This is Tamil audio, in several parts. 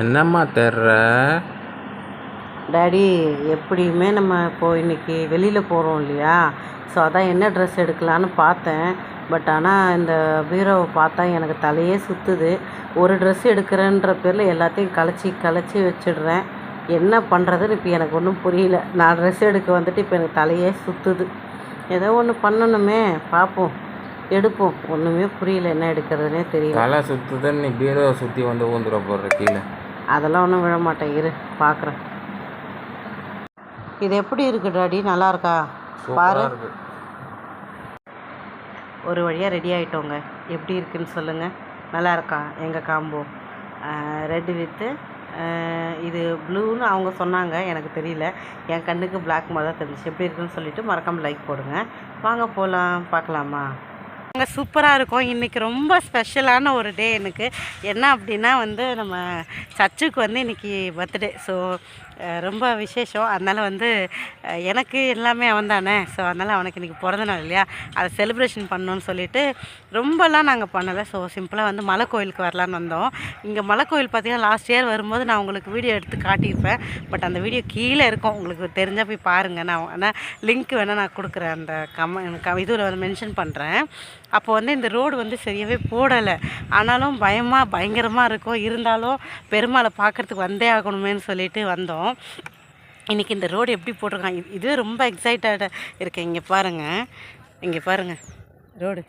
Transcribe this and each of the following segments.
என்னம்மா தேடுற? டாடி எப்படியுமே நம்ம இப்போ இன்னைக்கு வெளியில் போகிறோம் இல்லையா? ஸோ அதான் என்ன ட்ரெஸ் எடுக்கலான்னு பார்த்தேன். பட் ஆனால் இந்த பீரோவை பார்த்தா எனக்கு தலையே சுற்றுது ஒரு ட்ரெஸ் எடுக்கிறேன்ற பேரில் எல்லாத்தையும் கலைச்சி கலைச்சி வச்சிடுறேன். என்ன பண்ணுறதுன்னு இப்போ எனக்கு ஒன்றும் புரியல. நான் ட்ரெஸ் எடுக்க வந்துட்டு இப்போ எனக்கு தலையே சுற்றுது ஏதோ ஒன்று பண்ணணுமே. பார்ப்போம் எடுப்போம். ஒன்றுமே புரியல என்ன எடுக்கிறதுனே தெரியல. தலை சுற்றுதுன்னு நீ பீரோவை சுற்றி வந்து ஊந்துட போடுற கீழே. அதெல்லாம் ஒன்றும் விழ மாட்டேன். இரு பார்க்குறேன் இது எப்படி இருக்கு டாடி? நல்லா இருக்கா? பாரு. ஒரு வழியாக ரெடி ஆகிட்டோங்க எப்படி இருக்குன்னு சொல்லுங்கள் நல்லா இருக்கா? எங்கள் காம்போ ரெட் வித்து இது ப்ளூன்னு அவங்க சொன்னாங்க. எனக்கு தெரியல. என் கண்ணுக்கு பிளாக் மாதிரி தான் தெரிஞ்சிச்சு. எப்படி இருக்குன்னு சொல்லிட்டு மறக்காமல் லைக் போடுங்க. வாங்க போகலாம் பார்க்கலாமா? அங்கே சூப்பராக இருக்கும். இன்றைக்கி ரொம்ப ஸ்பெஷலான ஒரு டே எனக்கு. என்ன அப்படின்னா வந்து நம்ம சர்ச்சுக்கு வந்து இன்றைக்கி பர்த்டே. ஸோ ரொம்ப விசேஷம். அதனால் வந்து எனக்கு எல்லாமே அவன் தானே. ஸோ அதனால் அவனுக்கு இன்றைக்கி பிறந்த நாள் இல்லையா? அதை செலிப்ரேஷன் பண்ணணும்னு சொல்லிட்டு ரொம்பலாம் நாங்கள் பண்ணலை. ஸோ சிம்பிளாக வந்து மலை கோயிலுக்கு வரலான்னு வந்தோம். இங்கே மலை கோயில் பார்த்திங்கன்னா லாஸ்ட் இயர் வரும்போது நான் உங்களுக்கு வீடியோ எடுத்து காட்டியிருப்பேன். பட் அந்த வீடியோ கீழே இருக்கும். உங்களுக்கு தெரிஞ்சால் போய் பாருங்கள் நான் ஆனால் லிங்க் வேணால் நான் கொடுக்குறேன். அந்த கம இதில் வந்து மென்ஷன் பண்ணுறேன் அப்போ வந்து இந்த ரோடு வந்து சரியாகவே போடலை. ஆனாலும் பயமாக பயங்கரமாக இருக்கும். இருந்தாலும் பெருமாளை பார்க்குறதுக்கு வந்தே ஆகணுமேன்னு சொல்லிட்டு வந்தோம். இன்றைக்கி இந்த ரோடு எப்படி போட்டிருக்காங்க? இது- இதுவே ரொம்ப எக்ஸைட்டடாக இருக்கேன் இங்கே பாருங்கள் இங்கே பாருங்கள் ரோடு.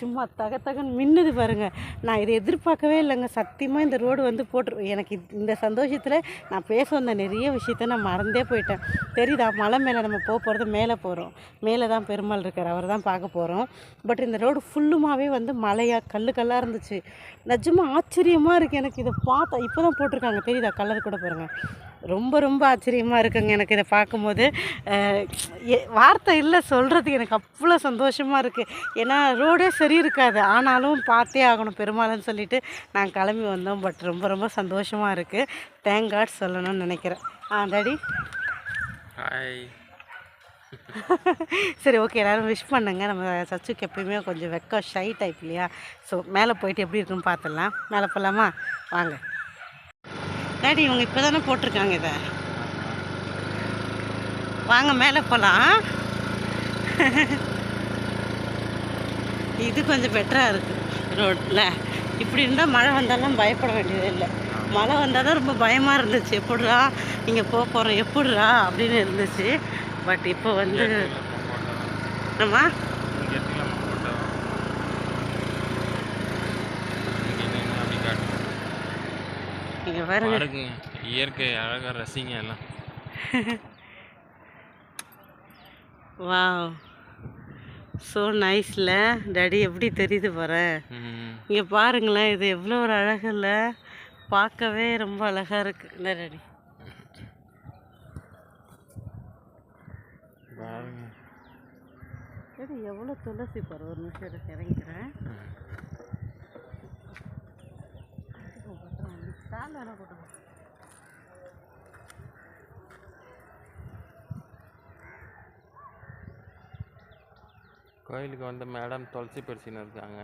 சும்மா தக தகன்னு மின்னுது பாருங்க. நான் இதை எதிர்பார்க்கவே இல்லைங்க. சத்தியமாக இந்த ரோடு வந்து போட்டு எனக்கு இந்த சந்தோஷத்தில் நான் பேச வந்த நிறைய விஷயத்த நான் மறந்தே போயிட்டேன். தெரியுதா? மலை மேலே நம்ம போக போகிறது மேலே போகிறோம் மேலே தான் பெருமாள் இருக்கார். அவர் தான் பார்க்க போகிறோம் பட் இந்த ரோடு ஃபுல்லுமாகவே வந்து மலையாக கல் கல்லாக இருந்துச்சு. நிஜமாக ஆச்சரியமாக இருக்குது எனக்கு இதை பார்த்தா இப்போ தான் போட்டிருக்காங்க. தெரியுதா? கலர் கூட பாருங்கள் ரொம்ப ரொம்ப ஆச்சரியமாக இருக்குங்க எனக்கு இதை பார்க்கும்போது. வார்த்தை இல்லை சொல்கிறதுக்கு எனக்கு அவ்வளோ சந்தோஷமாக இருக்குது ஏன்னா ரோடே சரி இருக்காது ஆனாலும் பார்த்தே ஆகணும் பெருமாள்னு சொல்லிட்டு நாங்கள் கிளம்பி வந்தோம். பட் ரொம்ப ரொம்ப சந்தோஷமாக இருக்குது தேங்க் காட் சொல்லணும்னு நினைக்கிறேன். ஆ டாடி? ஹாய் சரி ஓகே. எல்லோரும் விஷ் பண்ணுங்க. நம்ம சச்சுக்கு எப்பயுமே கொஞ்சம் வெக்கம் ஷை டைப் இல்லையா? ஸோ மேலே போயிட்டு எப்படி இருக்குன்னு பார்த்துடலாம். மேலே போகலாமா வாங்க. டாடி இவங்க இப்போ தானே போட்டிருக்காங்க இதை. வாங்க மேலே போகலாம் இது கொஞ்சம் பெட்டராக இருக்குது ரோட்டில் இப்படி இருந்தால் மழை வந்தாலும் பயப்பட வேண்டியது இல்லை. மழை வந்தால் தான் ரொம்ப பயமாக இருந்துச்சு. எப்படிரா இங்கே போக போகிறோம் எப்படிரா அப்படின்னு இருந்துச்சு. பட் இப்போ வந்து நம்ம இங்கே பாருங்க. இயற்கை அழகாக ரசிங்க எல்லாம். வாவ். ஸோ நைஸில் டாடி எப்படி தெரியுது பாரு. இங்கே பாருங்களேன் இது எவ்வளோ ஒரு அழகு இல்லை பார்க்கவே ரொம்ப அழகாக இருக்குது இந்த டாடி எவ்வளோ துளசி பாரு ஒரு நிமிஷம் இரு, இறங்கிக்கிறேன் ஸ்டாண்ட் வேணா போட்டு கோயிலுக்கு வந்த மேடம் துளசி பறிச்சுன்னு இருக்காங்க.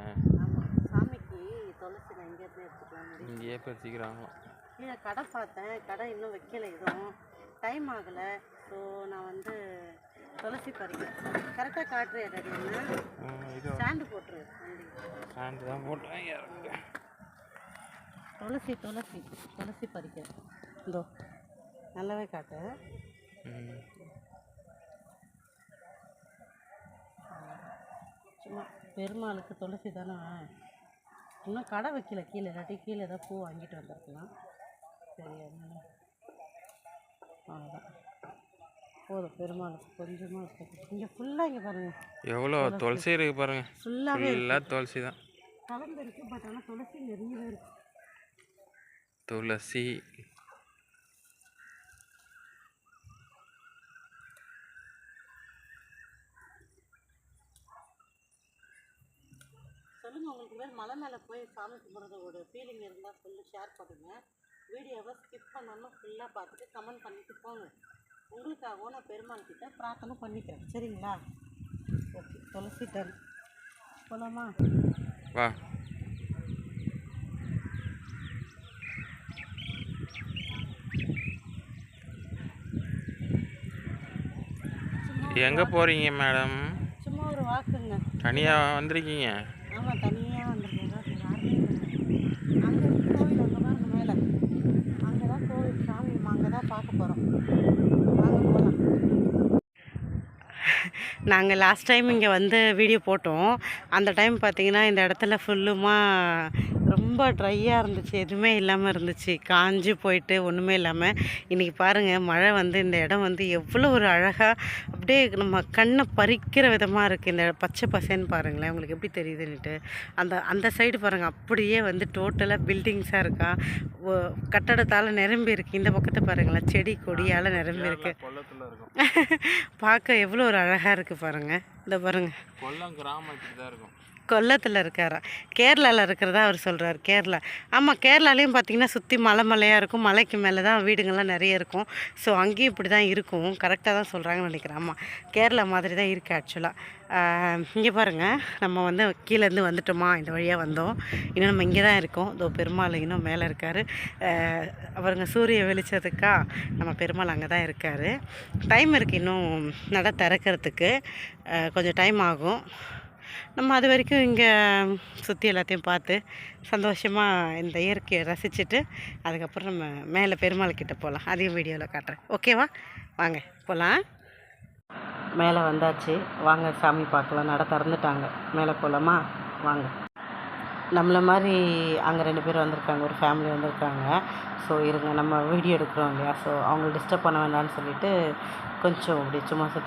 சாமிக்கு துளசி நான் இங்கேருந்து எடுத்துக்கலாம் இங்கேயே பறிச்சிக்கிறாங்க இல்லை கடை பார்த்தேன். கடை இன்னும் வைக்கல எதுவும். டைம் ஆகலை. ஸோ நான் வந்து துளசி பறிக்கிறேன் கரெக்டாக காட்டுறியா டாடி என்ன? ஸ்டாண்டு போட்டுரு ஸ்டாண்டு தான் இறங்கு. துளசி துளசி துளசி பறிக்கிறேன் இதோ நல்லாவே காட்டு ம். சும்மா பெருமாளுக்கு துளசி தானே? இன்னும் கடை வைக்கல கீழே இல்லாட்டி கீழே ஏதாவது பூ வாங்கிட்டு வந்திருக்கலாம். சரி அதனால அவ்வளோதான் போதும் பெருமாளுக்கு கொஞ்சமாக இங்கே ஃபுல்லாக இங்கே பாருங்கள் எவ்வளோ? துளசி. இருக்கு பாருங்க. ஃபுல்லாகவே ஃபுல்லாக துளசி தான். கலந்து இருக்கு பட் ஆனால் துளசி நிறையவே இருக்கு. துளசி. போய் சாமி கும்பிட்றதோட ஃபீலிங் இருந்தால் சொல்லி ஷேர் பண்ணுங்கள் வீடியோவை ஸ்கிப் பண்ணாமல் ஃபுல்லாக பார்த்துட்டு கமெண்ட் பண்ணிவிட்டு போங்க. உங்களுக்காகவும் நான் பெருமாள் கிட்ட பிரார்த்தனை பண்ணிக்கிறேன். சரிங்களா? Okay Tulasi done. போகலாமா வா. எங்கே போகிறீங்க மேடம்? சும்மா ஒரு வாக்குங்க. தனியாக வந்திருக்கீங்க? ஆமாம் தனியாக அங்கே கோவில் அங்கே பாருங்க மேலே. அங்கே தான் கோவில் சாமி அங்கே தான் பார்க்க போகிறோம் வாங்க போகலாம் நாங்கள் லாஸ்ட் டைம் இங்கே வந்து வீடியோ போட்டோம். அந்த டைம் பார்த்திங்கன்னா இந்த இடத்துல ஃபுல்லுமா ரொம்ப ட்ரையாக இருந்துச்சு. எதுவுமே இல்லாமல் இருந்துச்சு. காஞ்சு போயிட்டு ஒன்றுமே இல்லாமல் இன்றைக்கி பாருங்கள் மழை வந்து இந்த இடம் வந்து எவ்வளோ ஒரு அழகாக அப்படியே நம்ம கண்ணை பறிக்கிற விதமாக இருக்குது இந்த பச்சை பசேன்னு பாருங்களேன். உங்களுக்கு எப்படி தெரியுதுன்னுட்டு. அந்த அந்த சைடு பாருங்கள் அப்படியே வந்து டோட்டலாக பில்டிங்ஸாக இருக்கா. கட்டடத்தால் நிரம்பி இருக்குது இந்த பக்கத்தை பாருங்களேன். செடி கொடியால் நிரம்பி இருக்கு. பார்க்க எவ்வளோ ஒரு அழகாக இருக்குது பாருங்கள் இந்த பாருங்கள் கொல்லம் கிராமத்துக்கு தான் இருக்கும். கொல்லத்தில் இருக்காராம் கேரளாவில் இருக்கிறதா அவர் சொல்கிறார் கேரளா. ஆமாம் கேரளாலையும் பார்த்தீங்கன்னா சுற்றி மலை மலையாக இருக்கும் மலைக்கு மேலே தான் வீடுங்கள்லாம் நிறைய இருக்கும். ஸோ அங்கேயும் இப்படி தான் இருக்கும் கரெக்டாக தான் சொல்கிறாங்கன்னு நினைக்கிறேன். ஆமாம் கேரளா மாதிரி தான் இருக்குது ஆக்சுவலாக இங்கே பாருங்கள் நம்ம வந்து கீழேருந்து வந்துட்டோமா? இந்த வழியாக வந்தோம். இன்னும் நம்ம இங்கே தான் இருக்கோம். இதோ பெருமாள் இன்னும் மேலே இருக்கார். அவருங்க சூரிய வெளிச்சதுக்கா நம்ம பெருமாள் அங்கே தான் இருக்கார். டைம் இருக்குது இன்னும் நட திறக்கிறதுக்கு. கொஞ்சம் டைம் ஆகும். நம்ம அது வரைக்கும் இங்கே சுற்றி எல்லாத்தையும் பார்த்து சந்தோஷமாக இந்த இயற்கையை ரசிச்சுட்டு அதுக்கப்புறம் நம்ம மேலே பெருமாள் கிட்ட போகலாம் அதையும் வீடியோவில் காட்டுறேன். ஓகேவா வாங்க போகலாம் மேலே வந்தாச்சு. வாங்க சாமி பார்க்கலாம். நட திறந்துட்டாங்க. மேலே போகலாமா வாங்க. நம்மளை மாதிரி அங்கே ரெண்டு பேர் வந்திருக்காங்க. ஒரு ஃபேமிலி வந்திருக்காங்க. ஸோ இருங்க. நம்ம வீடியோ எடுக்கிறோம் இல்லையா? ஸோ அவங்கள டிஸ்டர்ப் பண்ண வேண்டாம்னு சொல்லிட்டு கொஞ்சம் அப்படி சும்மா சுற்றி